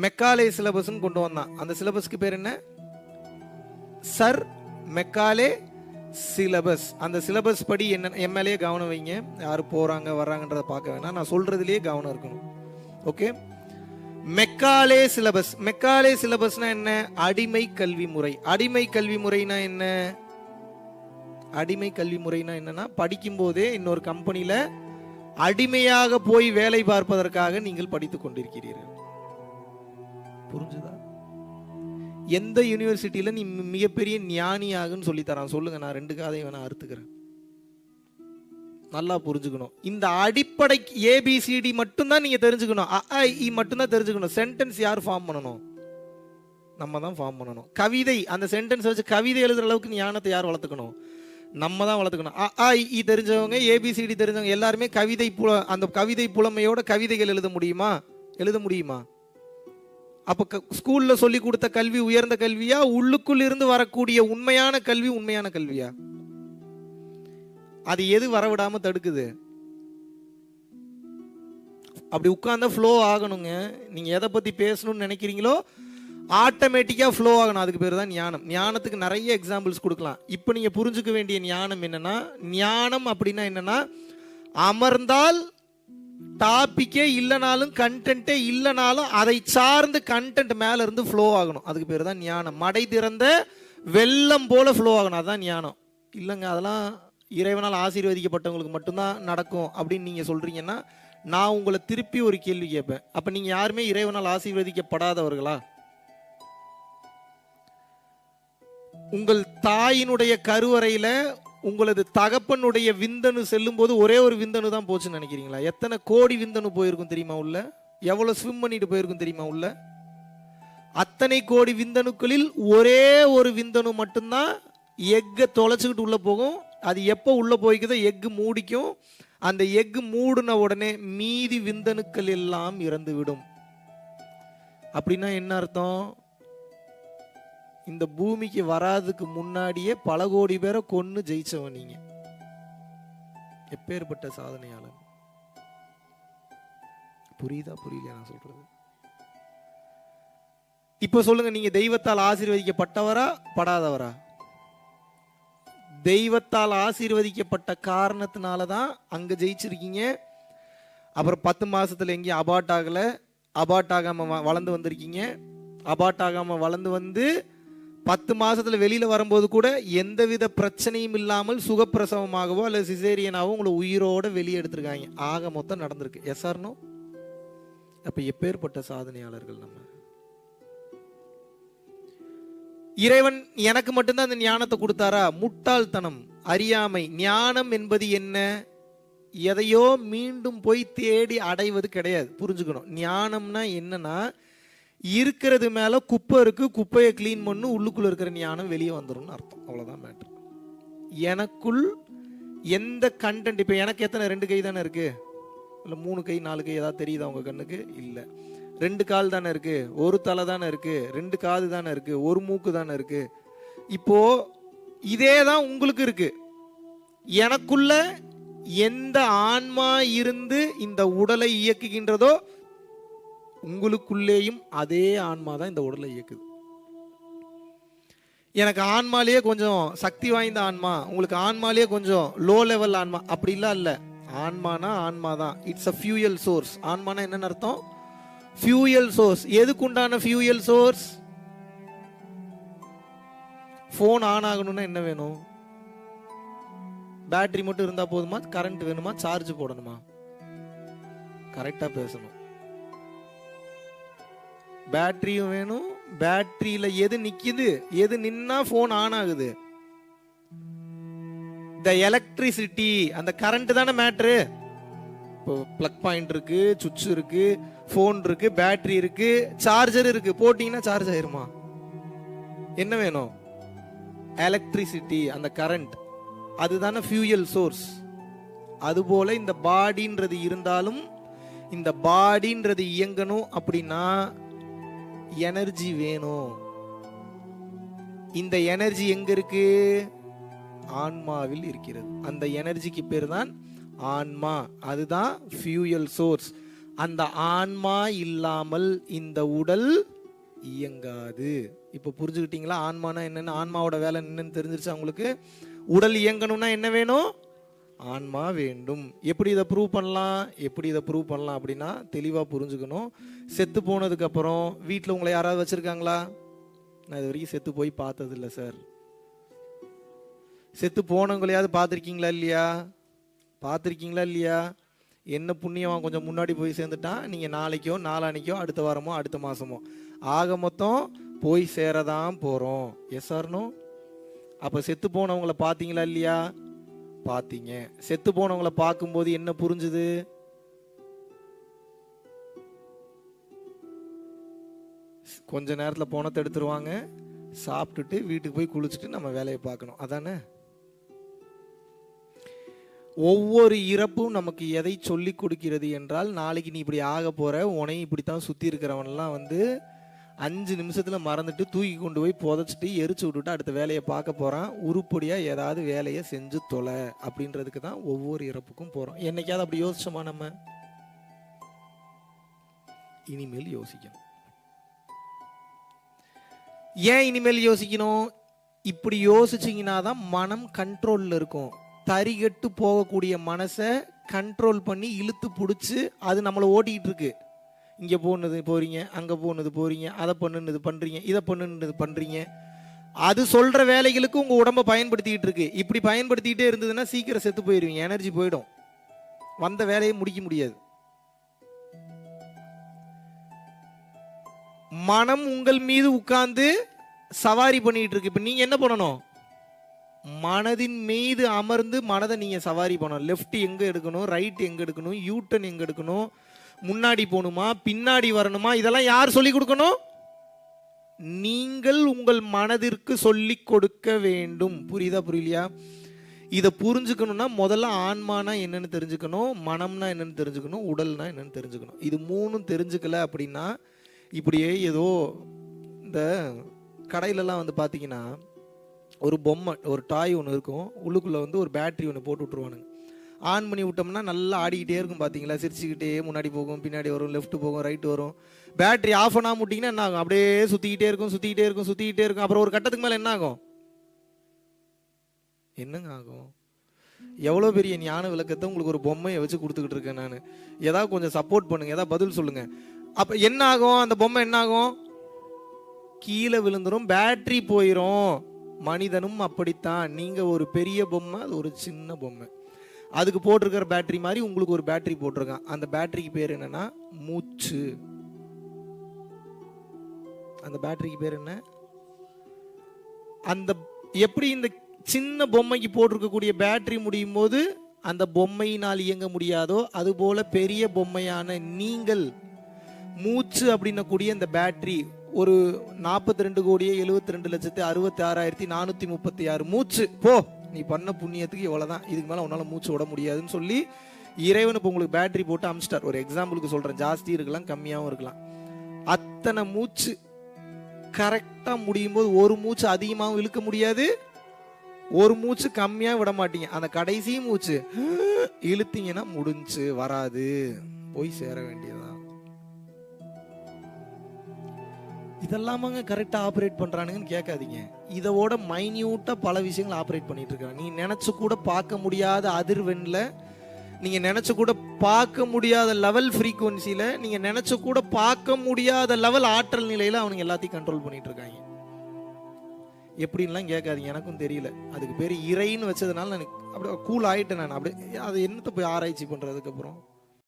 Macaulay சிலபஸ்னு கொண்டு வந்தான். அந்த சிலபஸ்க்கு பேர் என்ன? Sir Macaulay syllabus. அந்த சிலபஸ் படி என்ன எம்எல்ஏ கவனம் வைங்க. யார் போகிறாங்க வர்றாங்கன்றத பார்க்க வேணாம். நான் சொல்கிறதுலேயே கவனம் இருக்கணும். ஓகே? Macaulay syllabus. மெக்காலே சிலபஸ்னா என்ன? அடிமை கல்வி முறை. அடிமை கல்வி முறைனா என்ன? அடிமை கல்வி முறைனா என்னன்னா படிக்கும் போதே இன்னொரு கம்பெனியில் அடிமையாக போய் வேலை பார்ப்பதற்காக நீங்கள் படித்துக் கொண்டிருக்கிறீர்கள். புரிஞ்சுதா? எந்த யூனிவர்சிட்டியில நீ மிகப்பெரிய ஞானியாகுன்னு சொல்லி தரான் சொல்லுங்க நான் ரெண்டு காதையும் வேணா அறுத்துக்கிறேன். நல்லா புரிஞ்சுக்கணும். இந்த அடிப்படை ஏபிசிடி மட்டும்தான் நீங்க தெரிஞ்சுக்கணும். அ, இ மட்டும்தான் தெரிஞ்சுக்கணும். சென்டென்ஸ் யார் ஃபார்ம் பண்ணணும்? நம்ம தான் ஃபார்ம் பண்ணணும். கவிதை அந்த சென்டென்ஸ் வச்சு கவிதை எழுதுற அளவுக்கு ஞானத்தை யார் வளர்த்துக்கணும்? நம்ம தான் வளர்த்துக்கணும். அ, இ தெரிஞ்சவங்க ஏபிசிடி தெரிஞ்சவங்க எல்லாருமே கவிதை புல அந்த கவிதை புலமையோட கவிதைகள் எழுத முடியுமா? எழுத முடியுமா? அப்போ க- சொல்லி கொடுத்த கல்வி உயர்ந்த கல்வியா? உள்ளுக்குள் இருந்து வரக்கூடிய உண்மையான கல்வி உண்மையான கல்வியா? அது எது வரவிடாம தடுக்குது? அப்படி உட்கார்ந்தா ஃப்ளோ ஆகணுங்க. நீங்க எதை பத்தி பேசணும்னு நினைக்கிறீங்களோ ஆட்டோமேட்டிக்கா ஃப்ளோ ஆகணும். அதுக்கு பேர் தான் ஞானம். ஞானத்துக்கு நிறைய எக்ஸாம்பிள்ஸ் கொடுக்கலாம். இப்போ நீங்க புரிஞ்சுக்க வேண்டிய ஞானம் என்னன்னா ஞானம் அப்படின்னா என்னன்னா அமர்ந்தால் டாபிக்கே இல்லைனாலும் கண்டென்ட்டே இல்லைனாலும் அதை சார்ந்து கண்டென்ட் மேலே இருந்து ஃப்ளோ ஆகணும். அதுக்கு பேர் தான் ஞானம். மடை திறந்த வெள்ளம் போல் ஃப்ளோ ஆகணும். அதுதான் ஞானம். இல்லைங்க அதெல்லாம் இறைவனால் ஆசீர்வதிக்கப்பட்டவங்களுக்கு மட்டும்தான் நடக்கும் அப்படின்னு நீங்கள் சொல்கிறீங்கன்னா நான் உங்களை திருப்பி ஒரு கேள்வி கேட்பேன். அப்போ நீங்கள் யாருமே இறைவனால் ஆசீர்வதிக்கப்படாதவர்களா? உங்கள் தாயினுடைய கருவறையில் உங்களது தகப்பனுடைய விந்தணு செல்லும்போது ஒரே ஒரு விந்தணு தான் போச்சுன்னு நினைக்கிறீங்களா? எத்தனை கோடி விந்தணு போயிருக்கும் தெரியுமா உள்ள? எவ்வளோ ஸ்விம் பண்ணிட்டு போயிருக்கும் தெரியுமா உள்ள? அத்தனை கோடி விந்தணுக்களில் ஒரே ஒரு விந்தணு மட்டும்தான் எக்கை தொலைச்சிக்கிட்டு உள்ளே போகும். அது எப்போ உள்ளே போய்க்குதோ எக்கு மூடிக்கும். அந்த எக்கு மூடின உடனே மீதி விந்தணுக்கள் எல்லாம் இறந்துவிடும். அப்படின்னா என்ன அர்த்தம்? இந்த பூமிக்கு வராதுக்கு முன்னாடியே பல கோடி பேரை கொன்று ஜெயிச்சவன் நீங்க. எப்பேற்பட்ட சாதனையாளன் புரியுதா? புரியல நான் சொல்றது? இப்ப சொல்லுங்க நீங்க தெய்வத்தால் ஆசீர்வதிக்கப்பட்டவரா படாதவரா? தெய்வத்தால் ஆசீர்வதிக்கப்பட்ட காரணத்தினால தான் அங்க ஜெயிச்சிருக்கீங்க. அப்புறம் பத்து மாசத்துல எங்கேயும் அபாட் ஆகல. அபாட் ஆகாம வ- வளர்ந்து வந்திருக்கீங்க. அபாட் ஆகாம வளர்ந்து வந்து பத்து மாதத்தில் வெளியில் வரும்போது கூட எந்தவித பிரச்சனையும் இல்லாமல் சுகப்பிரசவமாகவோ அல்லது சிசேரியனாகவோ உங்களை உயிரோடு வெளியே எடுத்திருக்காங்க. ஆக மொத்தம் நடந்திருக்கு. எஸ் ஆர்னோ அப்ப எப்பேற்பட்ட சாதனையாளர்கள் நம்ம? இறைவன் எனக்கு மட்டும்தான் அந்த ஞானத்தை கொடுத்தாரா? முட்டாள்தனம் அறியாமை ஞானம் என்பது என்ன? எதையோ மீண்டும் போய் தேடி அடைவது கிடையாது. புரிஞ்சுக்கணும். ஞானம்னா என்னன்னா இருக்கிறது மேலே குப்பை இருக்கு குப்பையை க்ளீன் பண்ணு உள்ளுக்குள்ளே இருக்கிற ஞானம் வெளியே வந்துடும்னு அர்த்தம். அவ்வளோதான் மேட்ரு எனக்குள் எந்த கண்டென்ட் இப்போ எனக்கு எத்தனை? ரெண்டு கை தானே இருக்கு? இல்லை மூணு கை நாலு கை ஏதாவது தெரியுதா உங்க கண்ணுக்கு? இல்லை. ரெண்டு கால் தானே இருக்கு? ஒரு தலை தானே இருக்கு? ரெண்டு காது தானே இருக்கு? ஒரு மூக்கு தானே இருக்கு? இப்போ இதே தான் உங்களுக்கு இருக்கு. எனக்குள்ள எந்த ஆன்மா இருந்து இந்த உடலை இயக்குகின்றதோ உங்களுக்குள்ளேயும் அதே ஆன்மா தான் இந்த உடலை இயக்குது. எனக்கு ஆன்மாலேயே கொஞ்சம் சக்தி வாய்ந்த ஆன்மா உங்களுக்கு ஆன்மாலேயே கொஞ்சம் லோ லெவல் ஆன்மா அப்படிலாம் இல்லை. ஆன்மானா ஆன்மா தான். இட்ஸ் அ ஃபியூயல் சோர்ஸ் ஆன்மானா என்னன்னு அர்த்தம்? ஃபியூயல் சோர்ஸ் எதுக்கு உண்டான ஃபியூயல் சோர்ஸ் ஃபோன் ஆன் ஆகணும்னா என்ன வேணும்? பேட்டரி மட்டும் இருந்தால் போதுமா? கரண்ட் வேணுமா? சார்ஜ் போடணுமா? கரெக்டாக பேசணும். பேட்டரியும் வேணும். பேட்டரியில எது நிக்குது எது நின்னா ஃபோன் ஆன் ஆகுது. இந்த எலக்ட்ரிசிட்டி அந்த கரண்ட் தானே மேட்ரு இப்போ ப்ளக் பாயிண்ட் இருக்கு சுவிட்ச் இருக்கு ஃபோன் இருக்கு பேட்டரி இருக்கு சார்ஜர் இருக்கு. போட்டீங்கன்னா சார்ஜ் ஆயிருமா? என்ன வேணும்? எலக்ட்ரிசிட்டி அந்த கரண்ட் அதுதானே ஃபியூயல் சோர்ஸ் அதுபோல இந்த பாடின்றது இருந்தாலும் இந்த பாடின்றது இயங்கணும் அப்படின்னா எனர்ஜி வேணும். இந்த எனர்ஜி எங்க இருக்கு? ஆன்மாவில் இருக்கிறது. அந்த எனர்ஜிக்கு பேர் தான் ஆன்மா. அதுதான் ஃபியூயல் சோர்ஸ் அந்த ஆன்மா இல்லாமல் இந்த உடல் இயங்காது. இப்போ புரிஞ்சுக்கிட்டீங்களா? ஆன்மானா என்னென்னு? ஆன்மாவோட வேலை என்னன்னு தெரிஞ்சிருச்சு அவங்களுக்கு உடல் இயங்கணும்னா என்ன வேணும்? ஆன்மா வேண்டும். எப்படி இதை ப்ரூவ் பண்ணலாம்? எப்படி இதை ப்ரூவ் பண்ணலாம் அப்படின்னா தெளிவாக புரிஞ்சுக்கணும். செத்து போனதுக்கு அப்புறம் வீட்டில் உங்களை யாராவது வச்சுருக்காங்களா? நான் இது வரைக்கும் செத்து போய் பார்த்ததில்ல சார் செத்து போனவங்களையாவது பார்த்துருக்கீங்களா இல்லையா? பார்த்துருக்கீங்களா இல்லையா? என்ன புண்ணியம்? கொஞ்சம் முன்னாடி போய் சேர்ந்துட்டான். நீங்கள் நாளைக்கோ நாளானிக்கோ அடுத்த வாரமோ அடுத்த மாதமோ ஆக மொத்தம் போய் சேரதான் போகிறோம் எஸ் ஆர்னோ அப்போ செத்து போனவங்கள பார்த்தீங்களா இல்லையா? பார்த்தீங்க. செத்து போனவங்கள பார்க்கும்போது என்ன புரிஞ்சுது? கொஞ்ச நேரத்தில் போனத்தை எடுத்துருவாங்க. சாப்பிட்டுட்டு வீட்டுக்கு போய் குளிச்சுட்டு நம்ம வேலையை பார்க்கணும். அதானே? ஒவ்வொரு இறப்பும் நமக்கு எதை சொல்லி கொடுக்கிறது என்றால் நாளைக்கு நீ இப்படி ஆக போற உனையும் இப்படித்தான் சுத்தி இருக்கிறவன்லாம் வந்து அஞ்சு நிமிஷத்துல மறந்துட்டு தூக்கி கொண்டு போய் புதைச்சிட்டு எரிச்சு விட்டுட்டு அடுத்த வேலையை பார்க்க போறான். உருப்படியா ஏதாவது வேலையை செஞ்சு தொலை அப்படின்றதுக்கு தான் ஒவ்வொரு இறப்புக்கும் போறோம். என்னைக்காவது அப்படி யோசிச்சோமா நம்ம? இனிமேல் யோசிக்கணும். ஏன் இனிமேல் யோசிக்கணும்? இப்படி யோசிச்சிங்கன்னா தான் மனம் கண்ட்ரோல்ல இருக்கும். தரிகட்டு போகக்கூடிய மனசை கண்ட்ரோல் பண்ணி இழுத்து பிடிச்சி அது நம்மளை ஓட்டிகிட்டு இருக்கு. இங்கே போனது போறீங்க அங்கே போனது போறீங்க அதை பண்ணுனது பண்ணுறீங்க இதை பண்ணுனது பண்ணுறீங்க அது சொல்கிற வேலைகளுக்கு உங்கள் உடம்ப பயன்படுத்திக்கிட்டு இருக்கு. இப்படி பயன்படுத்திக்கிட்டே இருந்ததுன்னா சீக்கிரம் செத்து போயிடுவீங்க எனர்ஜி போயிடும். வந்த வேலையை முடிக்க முடியாது. மனம் உங்கள் மீது உட்கார்ந்து சவாரி பண்ணிட்டு இருக்கு. இப்போ நீங்கள் என்ன பண்ணணும்? மனதின் மீது அமர்ந்து மனதை நீங்க சவாரி பண்ணணும். லெஃப்ட் எங்க எடுக்கணும்? ரைட் எங்க எடுக்கணும்? யூட்டன் எங்கே எங்க எடுக்கணும்? முன்னாடி போகணுமா பின்னாடி வரணுமா இதெல்லாம் யார் சொல்லி கொடுக்கணும்? நீங்கள் உங்கள் மனதிற்கு சொல்லி கொடுக்க வேண்டும். புரியுதா புரியலையா? இதை புரிஞ்சுக்கணும்னா முதல்ல ஆன்மானா என்னன்னு தெரிஞ்சுக்கணும் மனம்னா என்னன்னு தெரிஞ்சுக்கணும் உடல்னா என்னன்னு தெரிஞ்சுக்கணும். இது மூணும் தெரிஞ்சுக்கல அப்படின்னா இப்படியே ஏதோ இந்த கடையிலலாம் வந்து பார்த்தீங்கன்னா ஒரு பொம்மை ஒரு டாய் ஒன்று இருக்கும். உள்ளுக்குள்ளே வந்து ஒரு பேட்டரி ஒன்று போட்டு விட்ருவானுங்க ஆன் பண்ணி விட்டோம்னா நல்லா ஆடிக்கிட்டே இருக்கும் பார்த்தீங்களா? சிரிச்சுக்கிட்டே முன்னாடி போகும் பின்னாடி வரும் லெஃப்ட் போகும் ரைட் வரும். பேட்டரி ஆஃப் பண்ணாமல் விட்டிங்கன்னா என்ன ஆகும்? அப்படியே சுற்றிக்கிட்டே இருக்கும் சுற்றிக்கிட்டே இருக்கும் சுற்றிக்கிட்டே இருக்கும். அப்புறம் ஒரு கட்டத்துக்கு மேலே என்ன ஆகும்? என்னங்க ஆகும்? எவ்வளோ பெரிய ஞான விளக்கத்தை உங்களுக்கு ஒரு பொம்மையை வச்சு கொடுத்துக்கிட்டு இருக்கேன் நான். ஏதாவது கொஞ்சம் சப்போர்ட் பண்ணுங்க ஏதாவது பதில் சொல்லுங்க. அப்போ என்ன ஆகும்? அந்த பொம்மை என்ன ஆகும்? கீழே விழுந்துரும் பேட்டரி போயிடும் மனிதனும் அப்படித்தான். நீங்க ஒரு பெரிய பொம்மை அது ஒரு சின்ன பொம்மை. அதுக்கு போட்டிருக்கிற பேட்டரி மாதிரி உங்களுக்கு ஒரு பேட்டரி போட்டிருக்கான். அந்த பேட்டரிக்கு பேர் என்னன்னா மூச்சு. அந்த பேட்டரிக்கு பேர் என்ன? அந்த எப்படி இந்த சின்ன பொம்மைக்கு போட்டிருக்கக்கூடிய பேட்டரி முடியும் போது அந்த பொம்மையினால் இயங்க முடியாதோ அதுபோல பெரிய பொம்மையான நீங்கள் மூச்சு அப்படின்னக்கூடிய இந்த பேட்டரி ஒரு நாற்பத்தி ரெண்டு கோடியே எழுபத்தி ரெண்டு லட்சத்தி அறுபத்தி ஆறாயிரத்தி நானூற்றி முப்பத்தி ஆறு மூச்சு. போ. நீ பண்ண புண்ணியத்துக்கு இவ்வளோ தான் இதுக்கு மேலே உன்னால் மூச்சு விட முடியாதுன்னு சொல்லி இறைவன் இப்போ உங்களுக்கு பேட்டரி போட்டு அமிச்சிட்டார். ஒரு எக்ஸாம்பிளுக்கு சொல்கிறேன் ஜாஸ்தி இருக்கலாம் கம்மியாகவும் இருக்கலாம். அத்தனை மூச்சு கரெக்டாக முடியும் போது ஒரு மூச்சு அதிகமாகவும் இழுக்க முடியாது. ஒரு மூச்சு கம்மியாக விட மாட்டீங்க. அந்த கடைசி மூச்சு இழுத்தீங்கன்னா முடிஞ்சு வராது. போய் சேர வேண்டியது இதெல்லாமாங்க கரெக்டாக ஆப்ரேட் பண்ணுறானுங்கன்னு கேட்காதீங்க. இதோட மைன்யூட்டாக பல விஷயங்கள் ஆப்ரேட் பண்ணிட்டு இருக்காங்க நீ நினச்சி கூட பார்க்க முடியாத அதிர்வெண்ணில் நீங்கள் நினச்சி கூட பார்க்க முடியாத லெவல் ஃப்ரீக்குவன்சியில் நீங்கள் நினச்சி கூட பார்க்க முடியாத லெவல் ஆற்றல் நிலையில் அவனுங்க எல்லாத்தையும் கண்ட்ரோல் பண்ணிட்டு இருக்காங்க எப்படின்லாம் கேட்காதீங்க. எனக்கும் தெரியல. அதுக்கு பேர் இறைன்னு வச்சதுனால நான் அப்படியே கூல் ஆகிட்டேன் நான். அப்படியே அது என்னத்தை போய் ஆராய்ச்சி பண்ணுறதுக்கப்புறம்